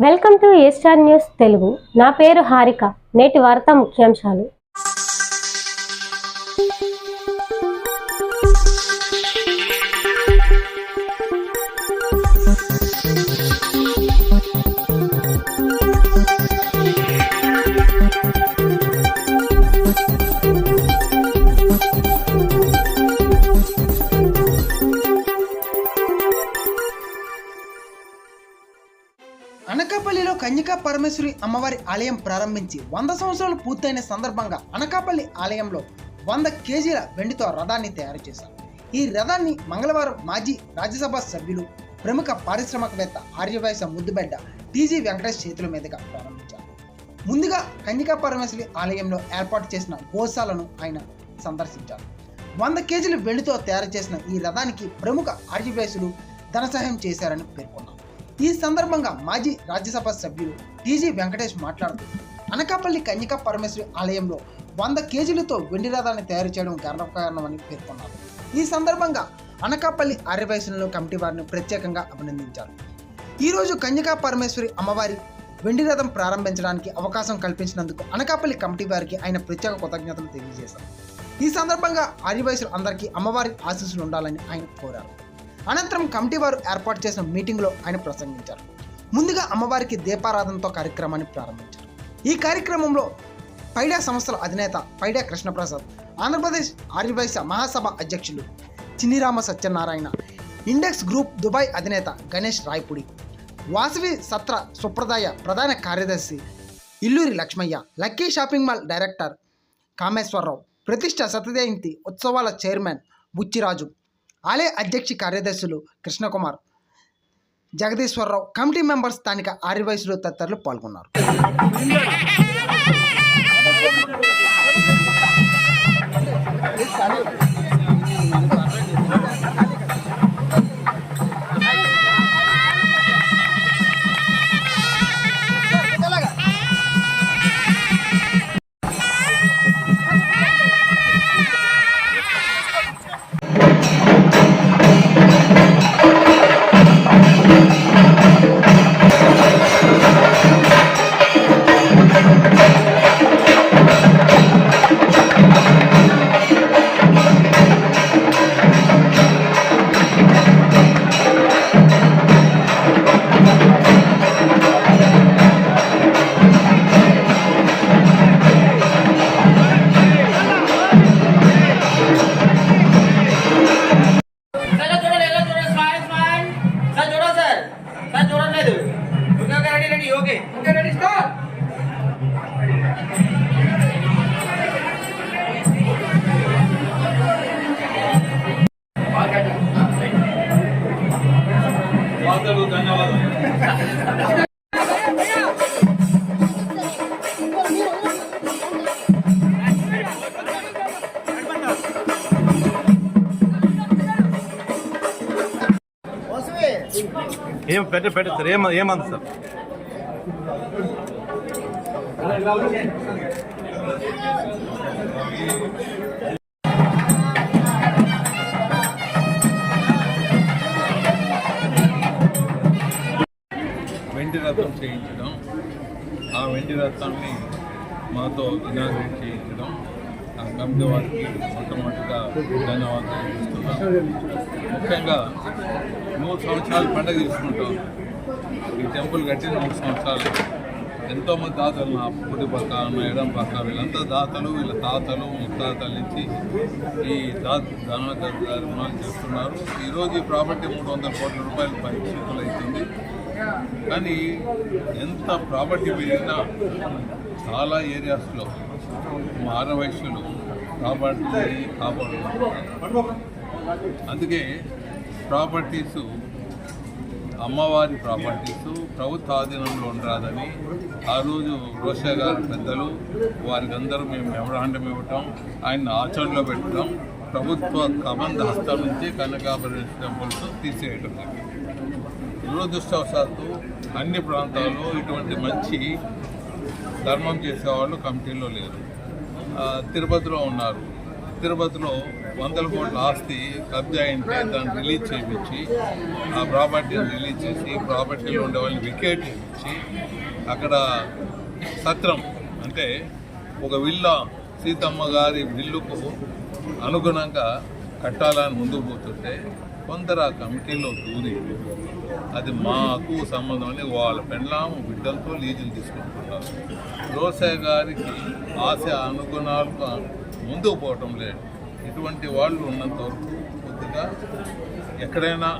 Welcome to A star news Telugu. నా పేరు హారిక. నేటి వార్తా ముఖ్యాంశాలు. అనకాపల్లిలో కన్యకా పరమేశ్వరి అమ్మవారి ఆలయం ప్రారంభించి వంద సంవత్సరాలు పూర్తయిన సందర్భంగా అనకాపల్లి ఆలయంలో వంద కేజీల వెండితో రథాన్ని తయారు చేశారు. ఈ రథాన్ని మంగళవారం మాజీ రాజ్యసభ సభ్యులు ప్రముఖ పారిశ్రామికవేత్త ఆర్యవైశ్య ముద్దుబెడ్డ టీజీ వెంకటేష్ చేతుల మీదుగా ప్రారంభించారు. ముందుగా కన్యకా పరమేశ్వరి ఆలయంలో ఏర్పాటు చేసిన గోశాలను ఆయన సందర్శించారు. వంద కేజీల వెండితో తయారు చేసిన ఈ రథానికి ప్రముఖ ఆర్యవైశ్యులు ధన సహాయం చేశారని పేర్కొన్నారు. ఈ సందర్భంగా మాజీ రాజ్యసభ సభ్యులు టీజీ వెంకటేష్ మాట్లాడుతూ అనకాపల్లి కన్యకా పరమేశ్వరి ఆలయంలో వంద కేజీలతో వెండి రథాన్ని తయారు చేయడం గర్వకారణమని పేర్కొన్నారు. ఈ సందర్భంగా అనకాపల్లి ఆర్యవైశ్యులను కమిటీ వారిని ప్రత్యేకంగా అభినందించారు. ఈరోజు కన్యకా పరమేశ్వరి అమ్మవారి వెండి రథం ప్రారంభించడానికి అవకాశం కల్పించినందుకు అనకాపల్లి కమిటీ వారికి ఆయన ప్రత్యేక కృతజ్ఞతలు తెలియజేశారు. ఈ సందర్భంగా ఆర్యవైశ్యులు అందరికీ అమ్మవారి ఆశీస్సులు ఉండాలని ఆయన కోరారు. అనంతరం కమిటీ వారు ఏర్పాటు చేసిన మీటింగ్లో ఆయన ప్రసంగించారు. ముందుగా అమ్మవారికి దీపారాధనతో కార్యక్రమాన్ని ప్రారంభించారు. ఈ కార్యక్రమంలో పైడా సంస్థల అధినేత పైడా కృష్ణప్రసాద్ ఆంధ్రప్రదేశ్ ఆర్యవైశ్య మహాసభ అధ్యక్షులు Chinnirama Satyanarayana index group Dubai అధినేత గణేష్ రాయ్పుడి వాసవి సత్ర సుప్రదాయ ప్రధాన కార్యదర్శి Illuri Lakshmaiah lucky shopping mall director Kameswara Rao ప్రతిష్ట సతజయంతి ఉత్సవాల చైర్మన్ బుచ్చిరాజు ఆలయ అధ్యక్ష కార్యదర్శులు కృష్ణకుమార్ జగదీశ్వరరావు కమిటీ మెంబర్స్ స్థానిక ఆర్యవయసులు తదితరులు పాల్గొన్నారు. Okay. Okay ready ready okay okay ready start ఏం పెట్ట పెట్ట సార్ ఏమ ఏమంది సార్? వెండి రథం చేయించడం ఆ వెండి రథాన్ని మాతో ఇనాగ్రేట్ చేయించడం ఆ కమిటీ వారికి మొట్టమొదటిగా ధన్యవాదాలు ఇస్తున్నాం ముఖ్యంగా మూడు సంవత్సరాలు పండగ తీసుకుంటాం. ఈ టెంపుల్ కట్టిన మూడు సంవత్సరాలు. ఎంతోమంది దాతలు నా పుట్టి పక్క నా ఎడం పక్క వీళ్ళంతా దాతలు వీళ్ళ తాతలు ముత్తాతల నుంచి ఈ దా దాన ధర్మాలు చేస్తున్నారు. ఈరోజు ఈ ప్రాపర్టీ మూడు వందల కోట్ల రూపాయలు పై చేతులు అవుతుంది. కానీ ఎంత ప్రాపర్టీ పెరిగినా చాలా ఏరియాస్లో మార ప్రాపర్టీ కాపాడుతున్నారు అందుకే ప్రాపర్టీసు అమ్మవారి ప్రాపర్టీస్ ప్రభుత్వ ఆధీనంలో ఉండరాదని ఆ రోజు రోషా గారు పెద్దలు వారికి అందరూ మేము మెమరాండం ఇవ్వటం ఆయన ఆచరణలో పెట్టడం ప్రభుత్వ కబంధ హస్తం నుంచి కనకాపరి టెంపుల్స్ తీసేయటం దురదృష్టవశాత్తు అన్ని ప్రాంతాల్లో ఇటువంటి మంచి ధర్మం చేసేవాళ్ళు కమిటీలో లేరు. తిరుపతిలో ఉన్నారు. తిరుపతిలో వందల కోట్ల ఆస్తి కబ్జా అయింటే దాన్ని రిలీజ్ చేయించి ఆ ప్రాపర్టీని రిలీజ్ చేసి ప్రాపర్టీలో ఉండే వాళ్ళని వికెట్ చేయించి అక్కడ సత్రం అంటే ఒక విల్ల సీతమ్మ గారి విల్లుకు అనుగుణంగా కట్టాలని ముందుకు పోతుంటే కొందరు ఆ కమిటీలో దూరి అది మాకు సంబంధం అని వాళ్ళ పెండ్లాము బిడ్డలతో లీజులు తీసుకుంటున్నారు. రోసయ్య గారికి ఆశ అనుగుణాలుగా ముందుకు పోవటం లేదు. ఇటువంటి వాళ్ళు ఉన్నంత వరకు కొద్దిగా ఎక్కడైనా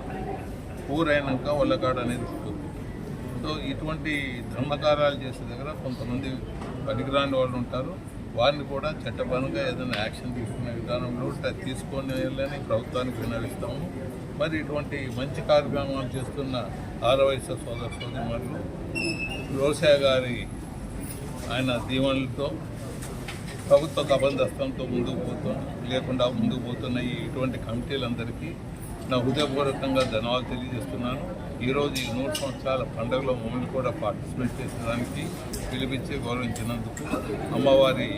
ఊరైనాక వాళ్ళకాడ అనేది సో ఇటువంటి ధర్మకార్యాలు చేసే దగ్గర కొంతమంది పనికిరాని వాళ్ళు ఉంటారు. వారిని కూడా చట్టపరంగా ఏదైనా యాక్షన్ తీసుకునే విధానంలో తీసుకొని వెళ్ళని ప్రభుత్వానికి వినవిస్తాము మరి ఇటువంటి మంచి కార్యక్రమాలు చేస్తున్న ఆరవయస సోదర సోదరులు రోసయ్య గారి ఆయన దీవెనలతో ప్రభుత్వ కబంధస్తంతో ముందుకు పోతూ లేకుండా ముందుకు పోతున్న ఇటువంటి కమిటీలందరికీ నా హృదయపూర్వకంగా ధన్యవాదాలు తెలియజేస్తున్నాను. ఈరోజు ఈ నూరు సంవత్సరాల పండుగలో మమ్మల్ని కూడా పార్టిసిపేట్ చేసేదానికి పిలిపించి గౌరవించినందుకు అమ్మవారి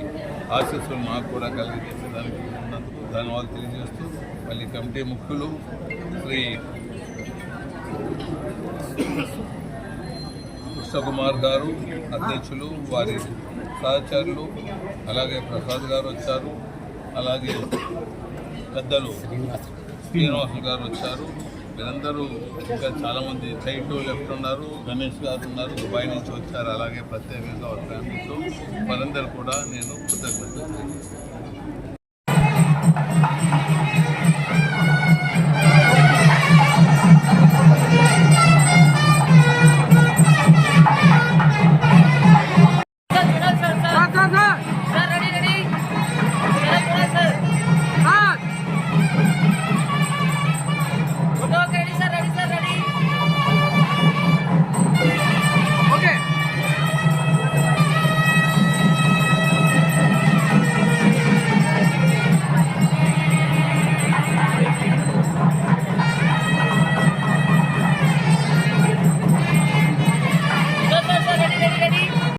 ఆశీస్సులు మాకు కూడా కలిగజేసేదానికి ఉన్నందుకు ధన్యవాదాలు తెలియజేస్తూ మళ్ళీ కమిటీ ముఖ్యులు శ్రీ కృష్ణకుమార్ గారు అధ్యక్షులు వారి సహచరులు అలాగే ప్రసాద్ గారు వచ్చారు అలాగే పెద్దలు శ్రీనివాసులు గారు వచ్చారు. వీరందరూ ఇంకా చాలామంది సైట్ లెఫ్ట్ ఉన్నారు గణేష్ గారు ఉన్నారు దుబాయ్ నుంచి వచ్చారు అలాగే ప్రత్యేకంగా వాళ్ళ ఫ్యామిలీతో. వారందరూ కూడా నేను కృతజ్ఞత